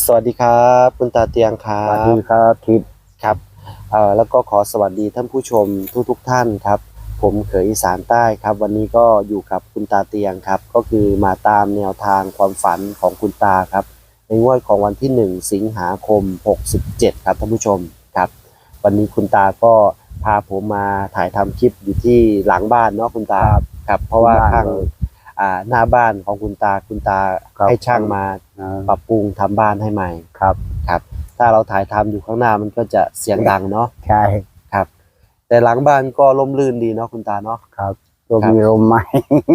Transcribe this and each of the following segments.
สวัสดีครับ คุณตาเตียงครัสวัสบดีครับทิพย์ครับเอ่อแล้วก็ขอสวัสดีท่านผู้ชมทุกๆทท่านครับ ผมเขยอีสานใต้ครับ วันนี้ก็อยู่กับคุณตาเตียงครับ ก็คือมาตามแนวทางความฝันของคุณตาครับ ในงวดของวันที่ 1 สิงหาคม 67 ครับท่านผู้ชมครับ วันนี้คุณตาก็พาผมมาถ่ายทำคลิปอยู่ที่หลังบ้านเนาะคุณตาครับ เพราะว่าข้าง อ่าหน้าบ้านของคุณตาคุณตาให้ช่างมาอ่าปรับปรุงทำบ้านให้ใหม่ครับ ครับ ถ้าเราถ่ายทำอยู่ข้างหน้ามันก็จะเสียงดังเนาะใช่ครับ แต่หลังบ้านก็ร่มรื่นดีเนาะคุณตาเนาะ ครับตัวครับ มีลมไหม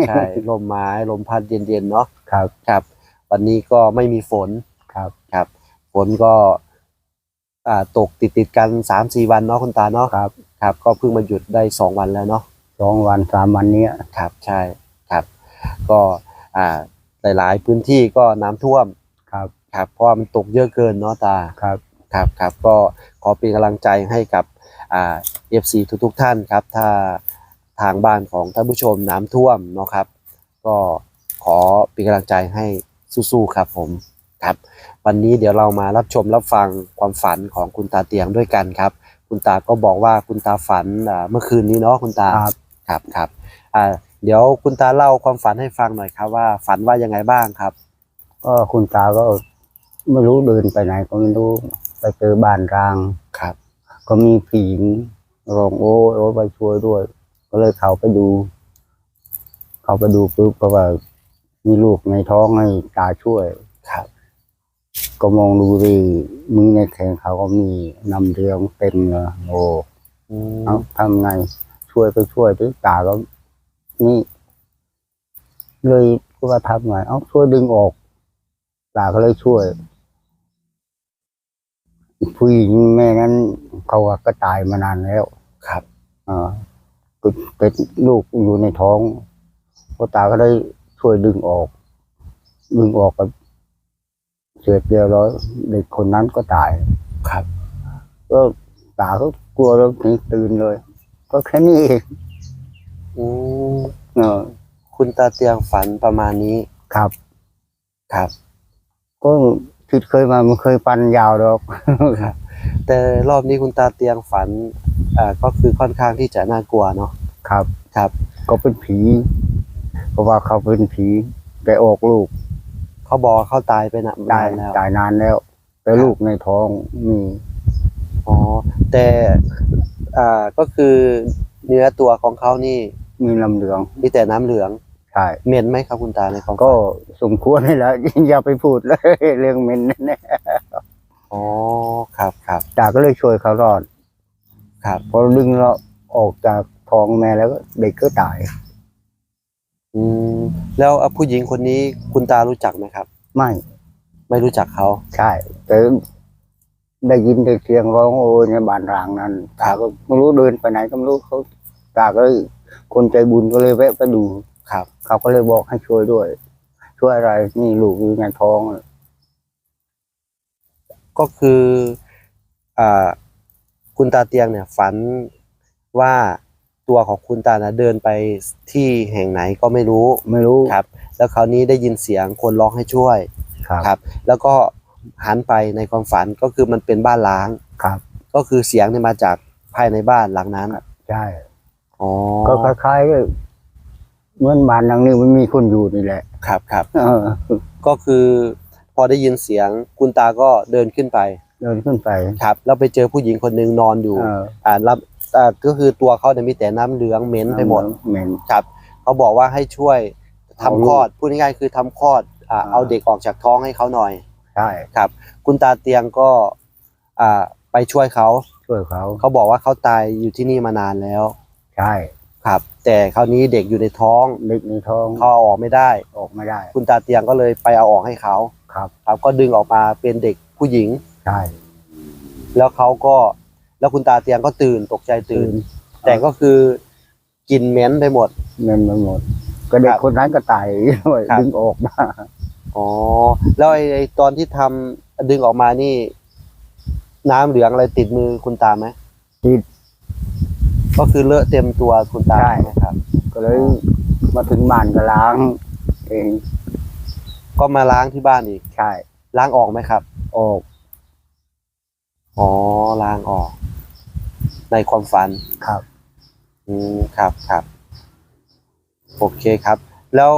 ใช่ลมไม้ลมพัดเย็นๆเนาะครับ ครับ วันนี้ก็ไม่มีฝนครับครับ ฝนก็อ่าตกติดติดๆกันสามสี่วันเนาะคุณตาเนาะครับ ครับ ก็เพิ่งมาหยุดได้สองวันแล้วเนาะ สองวันสามวันเนี้ยครับ ใช่ครับ ก็อ่าหลาย ๆ พื้นที่ก็น้ำท่วมครับครับเพราะว่ามันตกเยอะเกินเนาะตาครับครับครับก็ขอเป็นกำลังใจให้กับอ่าเอฟซีทุกๆท่านครับ ถ้าทางบ้านของท่านผู้ชมน้ำท่วมเนาะครับ ก็ขอเป็นกำลังใจให้สู้ๆครับผมครับ วันนี้เดี๋ยวเรามารับชมรับฟังความฝันของคุณตาเตียงด้วยกันครับ คุณตาก็บอกว่าคุณตาฝันอ่าเมื่อคืนนี้เนาะคุณตาครับครับครับอ่า เดี๋ยวคุณตาเล่าความฝันให้ฟังหน่อยครับว่า ฝันว่ายังไงบ้างครับ ก็คุณตาก็ไม่รู้เดินไปไหนก็ไม่รู้ไปเจอบ้านร้างครับ ก็มีผีหญิงร้องโอ้โอ้ไปช่วยด้วย ก็เลยเขาไปดู เขาไปดูปุ๊บก็ว่ามีลูกในท้องให้ตาช่วยครับ ก็มองดูดีมือในแขนเขาก็มีนำเรืองเต็มเลยโอ้อืมเอาทำไงช่วยก็ช่วยที่ตาก็ นี่เลยก็ว่าทำไงเอาช่วยดึงออกตาก็เลยช่วยผู้หญิงแม่นั้นเขาว่าก็ตายมานานแล้ว ครับอ่าก็เป็นลูกอยู่ในท้องพ่อตาก็ได้ช่วยดึงออก ดึงออกก็เสียเดียวร้อยเด็กคนนั้นก็ตาย ครับ ก็ตาก็กลัวแล้วถึงตื่นเลย ก็แค่นี้เอง อืมเออคุณตาเตียงฝันประมาณนี้ครับครับ ก็คิดเคยมามันเคยปันยาวดอก ครับ แต่รอบนี้คุณตาเตียงฝันอ่าก็คือค่อนข้างที่จะน่ากลัวเนาะครับ ครับ ก็เป็นผีเพราะว่าเขาเป็นผีแต่ออกลูกเขาบอกว่าเขาตายไปนะตายนานแล้วตายนานแล้ว แต่ลูกในท้องมีอ๋อแต่อ่าก็คือเนื้อตัวของเขานี่ มีลำเหลืองมีแต่น้ำเหลืองใช่เหม็นไหมครับคุณตาในความฝันก็สมควรให้แล้ว อย่าไปพูดเลย เรื่องเมนนั่นแหละอ๋อครับครับตาก็เลยช่วยเขารอดครับพอดึงเราออกจากท้องแม่แล้วก็เด็กก็ตาย อืมแล้วอะผู้หญิงคนนี้คุณตารู้จักไหมครับ ไม่ไม่รู้จักเขาใช่แต่ได้ยินแต่เสียงร้องโอยในบ้านร้างนั้นตาก็ไม่รู้เดินไปไหนก็ไม่รู้เขาตาก็เลย คนใจบุญก็เลยแวะไปดูครับ เขาก็เลยบอกให้ช่วยด้วย ช่วยอะไรนี่ลูกอยู่ในท้องก็คืออ่าคุณตาเตียงเนี่ยฝันว่าตัวของคุณตานะเดินไปที่แห่งไหนก็ไม่รู้ไม่รู้ครับ แล้วคราวนี้ได้ยินเสียงคนร้องให้ช่วยครับครับ แล้วก็หันไปในความฝันก็คือมันเป็นบ้านล้างครับ ก็คือเสียงเนี่ยมาจากภายในบ้านหลังนั้น ใช่ อ๋อก็คล้ายๆก็เหมือนบ้านหลังนี้มันมีคนอยู่นี่แหละ ครับครับเออ ก็คือพอได้ยินเสียงคุณตาก็เดินขึ้นไป เดินขึ้นไป ครับ แล้วไปเจอผู้หญิงคนหนึ่งนอนอยู่ เออ อ่ารับอ่าก็คือตัวเขาเนี่ยมีแต่น้ำเหลืองเหม็นไปหมด เหม็น ครับเขาบอกว่าให้ช่วยทำเอาลูกคลอดพูดง่ายๆคือทำคลอดอ่าอ่า เอาเด็กออกจากท้องให้เขาหน่อยใช่ครับ คุณตาเตียงก็อ่าไปช่วยเขาช่วยเขาเขาบอกว่าเขาตายอยู่ที่นี่มานานแล้ว ใช่ครับ แต่คราวนี้เด็กอยู่ในท้องเด็กในท้องเขาเอาออกไม่ได้ ออกไม่ได้ คุณตาเตียงก็เลยไปเอาออกให้เขาครับครับก็ดึงออกมาเป็นเด็กผู้หญิง ใช่ แล้วเขาก็แล้วคุณตาเตียงก็ตื่นตกใจตื่น แต่ก็คือกินเหม็นไปหมดเงินมันหมด ก็เด็คกรับคนนั้นก็ตายด้วยครับดึงออกมาอ๋อแล้วไอ้ไอ้ตอนที่ทำดึงออกมานี่ น้ำเหลืองอะไรติดมือคุณตาไหมติด ก็คือเลอะเต็มตัวคุณตาใช่ไหมครับ ก็เลยมาถึงบ้านก็ล้างเองก็มาล้างที่บ้านอีก ใช่ล้างออกไหมครับ ออกอ๋อลางออก ในความฝัน ครับ อืมครับครับ โอเคครับ แล้ว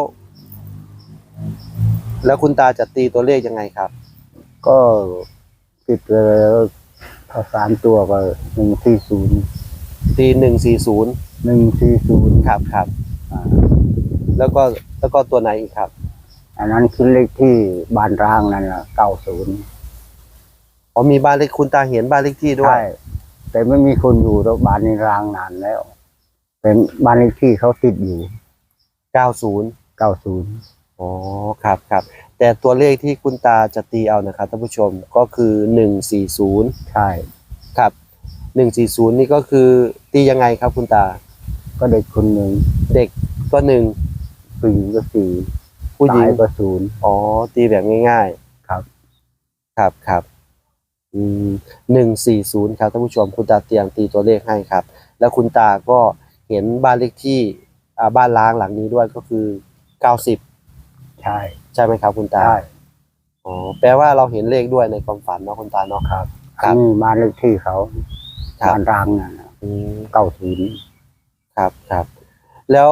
แล้วคุณตาจะตีตัวเลขยังไงครับ ก็ติดเลยแล้วถ้าสามตัวก็หนึ่งสี่ศูนย์ ตีหนึ่งสี่ศูนย์หนึ่งสี่ศูนย์ครับครับอ่าแล้วก็แล้วก็ตัวไหนอีกครับ อันนั้นคือเลขที่บ้านร้างนั่นแหละเก้าศูนย์อ๋อมีบ้านเลขคุณตาเห็นบ้านเลขที่ด้วใช่ยแต่ไม่มีคนอยู่แล้วบ้านนี้ร้างนานแล้ว เป็นบ้านเลขที่เขาติดอยู่เก้าศูนย์เก้าศูนย์อ๋อครับครับ แต่ตัวเลขที่คุณตาจะตีเอานะครับท่านผู้ชมก็คือหนึ่งสี่ศูนย์ใช่ครับ หนึ่งสี่ศูนย์นี่ก็คือตียังไงครับคุณตา ก็เด็กคนหนึ่งเด็กก็หนึ่งผู้หญิงก็สี่ผู้หญิงตายก็ศูนย์อ๋อ ตีแบบง่ายๆครับครับครับอืมหนึ่งสี่ศูนย์ครับท่านผู้ชมคุณตาเตียงตีตัวเลขให้ครับ แล้วคุณตาก็เห็นบ้านเลขที่อ่าบ้านล้างหลังนี้ด้วยก็คือเก้าสิบใช่ใช่ไหมครับคุณตาใช่อ๋อแปลว่าเราเห็นเลขด้วยในความฝันเนาะคุณตาเนาะ ครับครัอับนนี้บ้านเลขที่เขา ครับบ้านร้างนั่นน่ะอืมเก้าศูนย์ครับครับ แล้ว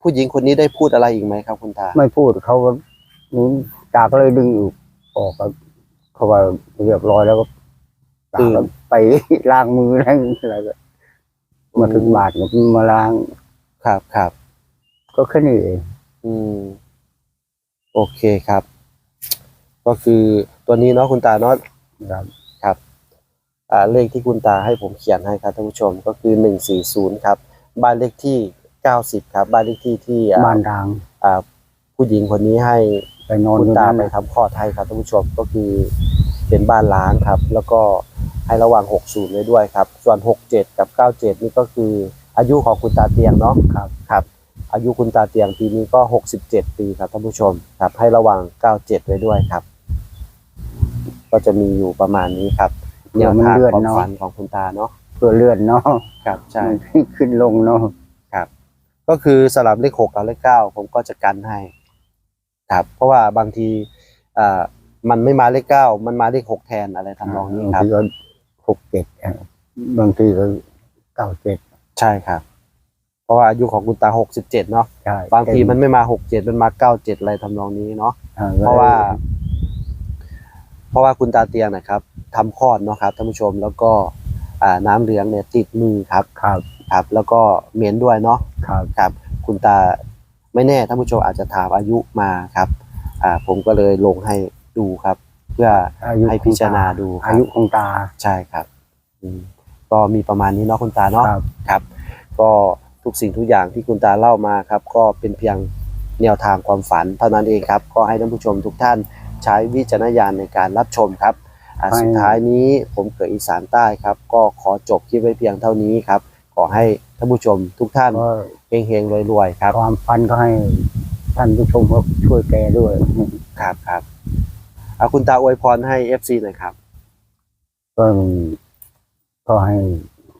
ผู้หญิงคนนี้ได้พูดอะไรอีกไหมครับ คุณตาไม่พูดเขาก็นู้นตาก็เลยดึงอยู่ออกก็เขาว่าเรียบร้อยแล้วก็ตาตื่นก็ไป ล้างมือล้างอะไรก็มาถึงบาทก็มาล้าง ครับครับ ก็แค่นี้เองอืม โอเคครับ ก็คือตัวนี้เนาะคุณตาเนาะครับครับอ่า เลขที่คุณตาให้ผมเขียนให้ครับท่านผู้ชมก็คือหนึ่งสี่ศูนย์ครับ บ้านเลขที่เก้าสิบครับ บ้านเลขที่ที่อ่าบ้านร้าง อ่าผู้หญิงคนนี้ให้ไปนอนคุณอยู่ตานั่นไปน่ะทำคลอดให้ครับท่านผู้ชมก็คือเป็นบ้านล้างครับ แล้วก็ให้ระวังหกศูนย์ไว้ด้วยครับ ส่วนหกเจ็ดกับเก้าเจ็ดนี่ก็คืออายุของคุณตาเตียงเนาะครับครับ อายุคุณตาเตียงปีนี้ก็หกสิบเจ็ดปีครับท่านผู้ชมครับให้ระวังเก้าเจ็ดไว้ด้วยครับ ก็จะมีอยู่ประมาณนี้ครับ แนเดี๋ยววมันทางเลื่อนความเนาะฝันของคุณตาเนาะเพื่อเลื่อนเนาะครับใช่ มันขึ้นลงเนาะก็คือสลับเลขหกกับเลขเก้าผมก็จะกันให้ครับเพราะว่าบางทีอ่ามันไม่มาเลขเก้ามันมาเลขหกแทนอะไรทำนองนี้บางครับทีก็หกเจ็ดบางทีก็เก้าเจ็ดใช่ครับ เพราะว่าอายุของคุณตาหกสิบเจ็ดเนาะใช่บางทีมันไม่มาหกเจ็ดมันมาเก้าเจ็ดอะไรทำนองนี้เนาะ อ่เพราะว่า เพราะว่าคุณตาเตียงนะครับ ทำคลอดเนาะครับท่านผู้ชมแล้วก็อ่าน้ำเหลืองเนี่ยติดมือครับครับครับแล้วก็เหม็นด้วยเนาะครับครับคุณตาไม่แน่ท่านผู้ชมอาจจะถามอายุมาครับอ่าผมก็เลยลงให้ดูครับ เพื่ออายุให้พิจารณาดูครับอายุของตาใช่ครับอืมก็มีประมาณนี้เนาะคุณตาเนาะครับครับ ก็ทุกสิ่งทุกอย่างที่คุณตาเล่ามาครับ ก็เป็นเพียงแนวทางความฝันเท่านั้นเองครับ ก็ให้ท่านผู้ชมทุกท่านใช้วิจารณญาณในการรับชมครับอ่าให้ สุดท้ายนี้ผมเกิดอีสานใต้ครับ ก็ขอจบคลิปไว้เพียงเท่านี้ครับ ขอให้ท่านผู้ชมทุกท่านก็เฮงๆรวยๆครับความฝันก็ให้ท่านผู้ชมก็ช่วยแกด้วยครับครับเอาคุณตาอวยพรให้ FC หน่อยครับก็ก็ให้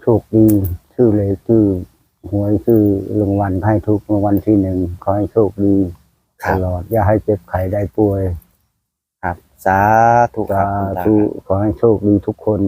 โชคดีชื่อเลยชื่อหวยชื่อรางวัลให้ทุกรางวัลที่หนึ่งขอให้โชคดีครัตบลอดอย่าให้เจ็บไข้ได้ป่วย ครับ สาธุคสารับคุณตาธุขอให้โชคดีทุกคน